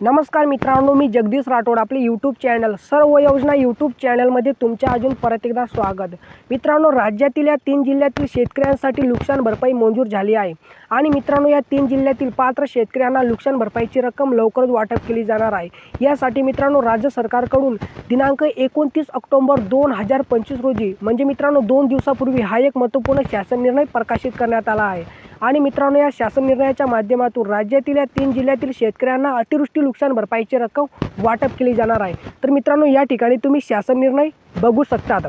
नमस्कार मित्रांनो मी जगदीश राठोड आपले यूट्यूब चॅनल सर्व योजना यूट्यूब चॅनलमध्ये तुमच्या अजून परत एकदा स्वागत. मित्रांनो राज्यातील या तीन जिल्ह्यातील शेतकऱ्यांसाठी नुकसान भरपाई मंजूर झाली आहे. आणि मित्रांनो या तीन जिल्ह्यातील पात्र शेतकऱ्यांना नुकसान भरपाईची रक्कम लवकरच वाटप केली जाणार आहे. यासाठी मित्रांनो राज्य सरकारकडून दिनांक एकोणतीस ऑक्टोंबर दोन हजार पंचवीस रोजी म्हणजे मित्रांनो दोन दिवसापूर्वी हा एक महत्त्वपूर्ण शासन निर्णय प्रकाशित करण्यात आला आहे. आणि मित्रांनो या शासन निर्णयाच्या माध्यमातून राज्यातील या तीन जिल्ह्यातील शेतकऱ्यांना अतिवृष्टी नुकसान भरपाईची रक्कम वाटप केली जाणार आहे. तर मित्रांनो या ठिकाणी तुम्ही शासन निर्णय बघू शकतात.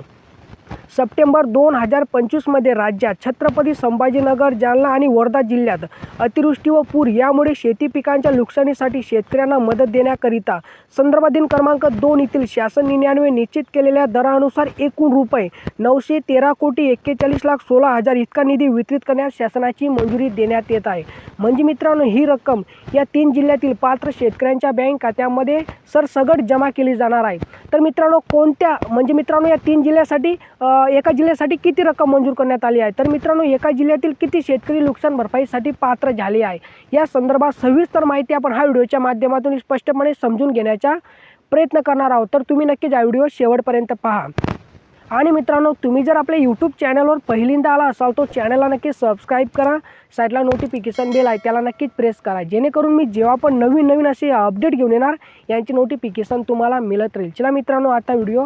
सप्टेंबर दोन हजार पंचवीसमध्ये राज्यात छत्रपती संभाजीनगर जालना आणि वर्धा जिल्ह्यात अतिवृष्टी व पूर यामुळे शेती पिकांच्या नुकसानीसाठी शेतकऱ्यांना मदत देण्याकरिता संदर्भाधीन क्रमांक दोन येथील शासन निर्णयान्वये निश्चित केलेल्या दरानुसार एकूण रुपये नऊशे तेरा कोटी एक्केचाळीस लाख सोळा हजार इतका निधी वितरित करण्यास शासनाची मंजुरी देण्यात येत आहे. म्हणजे मित्रांनो ही रक्कम या तीन जिल्ह्यातील पात्र शेतकऱ्यांच्या बँक खात्यामध्ये सरसगट जमा केली जाणार आहे. तर मित्रांनो कोणत्या म्हणजे मित्रांनो या तीन जिल्ह्यासाठी एका जिल्ह्यासाठी किती रक्कम मंजूर करण्यात आली आहे? तर मित्रांनो एका जिल्ह्यातील किती शेतकरी नुकसान भरपाईसाठी पात्र झाले आहे? या संदर्भात सविस्तर माहिती आपण हा व्हिडिओच्या माध्यमातून स्पष्टपणे समजून घेण्याचा प्रयत्न करणार आहोत. तर तुम्ही नक्कीच हा व्हिडिओ शेवटपर्यंत पहा. आणि मित्रांनो तुम्ही जर आपल्या यूट्यूब चॅनलवर पहिल्यांदा आला असाल तो चॅनलला नक्की सबस्क्राईब करा. साईडला नोटिफिकेशन बेल आहे त्याला नक्कीच प्रेस करा. जेणेकरून मी जेव्हा पण नवीन नवीन असे अपडेट घेऊन येणार यांची नोटिफिकेशन तुम्हाला मिळत राहील. चला मित्रांनो आता व्हिडिओ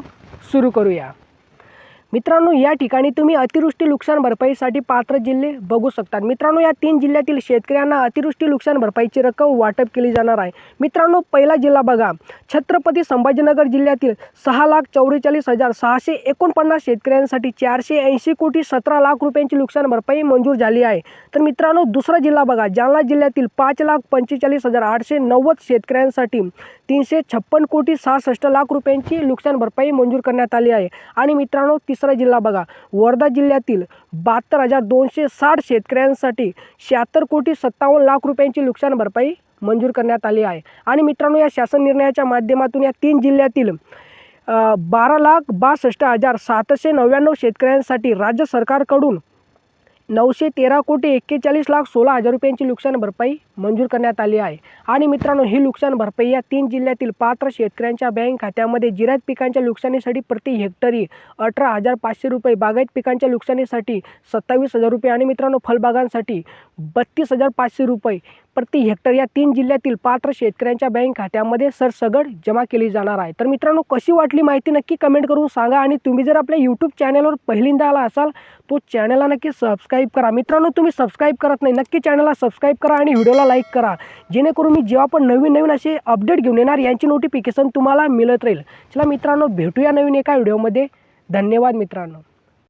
सुरू करूया. मित्रांनो या ठिकाणी तुम्ही अतिवृष्टी नुकसान भरपाईसाठी पात्र जिल्हे बघू शकतात मित्रांनो या तीन जिल्ह्यातील शेतकऱ्यांना अतिवृष्टी नुकसान भरपाईची रक्कम वाटप केली जाणार आहे. मित्रांनो पहिला जिल्हा बघा. छत्रपती संभाजीनगर जिल्ह्यातील सहा लाख चौवेचाळीस हजार सहाशे एकोणपन्नास शेतकऱ्यांसाठी चारशे ऐंशी कोटी सतरा लाख रुपयांची नुकसान भरपाई मंजूर झाली आहे. तर मित्रांनो दुसरा जिल्हा बघा. जालना जिल्ह्यातील पाच लाख पंचेचाळीस हजार आठशे नव्वद शेतकऱ्यांसाठी तीनशे छप्पन कोटी सहासष्ट लाख रुपयांची नुकसान भरपाई मंजूर करण्यात आली आहे. आणि मित्रांनो तिसरा जिल्हा बघा. वर्धा जिल्ह्यातील बहात्तर हजार दोनशे साठ शेतकऱ्यांसाठी शहात्तर कोटी सत्तावन्न लाख रुपयांची नुकसान भरपाई मंजूर करण्यात आली आहे. आणि मित्रांनो या शासन निर्णयाच्या माध्यमातून या तीन जिल्ह्यातील बारा लाख बासष्ट हजार सातशे नव्याण्णव शेतकऱ्यांसाठी राज्य सरकारकडून नऊशे तेरा कोटी एक्केचाळीस लाख सोळा हजार रुपयांची नुकसान भरपाई मंजूर करण्यात आली आहे. आणि मित्रांनो ही नुकसान भरपाई या तीन जिल्ह्यातील पात्र शेतकऱ्यांच्या बँक खात्यामध्ये जिरायत पिकांच्या नुकसानीसाठी प्रति हेक्टरी अठरा हजार पाचशे रुपये बागायत पिकांच्या नुकसानीसाठी सत्तावीस हजार रुपये आणि मित्रांनो फळबागांसाठी बत्तीस हजार पाचशे रुपये प्रति हेक्टर या तीन जिल्ह्यातील पात्र शेतकऱ्यांच्या बँक खात्यामध्ये सरसगड जमा केली जाणार आहे. तर मित्रांनो कशी वाटली माहिती नक्की कमेंट करून सांगा आणि तुम्ही जर आपल्या यूट्यूब चॅनलवर पहिल्यांदा आला असाल तो चॅनलला नक्की सबस्क्राईब करा. मित्रांनो तुम्ही सबस्क्राईब करत नाही नक्की चॅनलला सबस्क्राईब करा आणि व्हिडिओला लाईक करा. जेणेकरून मी जेव्हा पण नवीन नवीन असे अपडेट घेऊन येणार यांची नोटिफिकेशन तुम्हाला मिळत राहील. चला मित्रांनो भेटूया नवीन एका व्हिडिओमध्ये धन्यवाद मित्रांनो.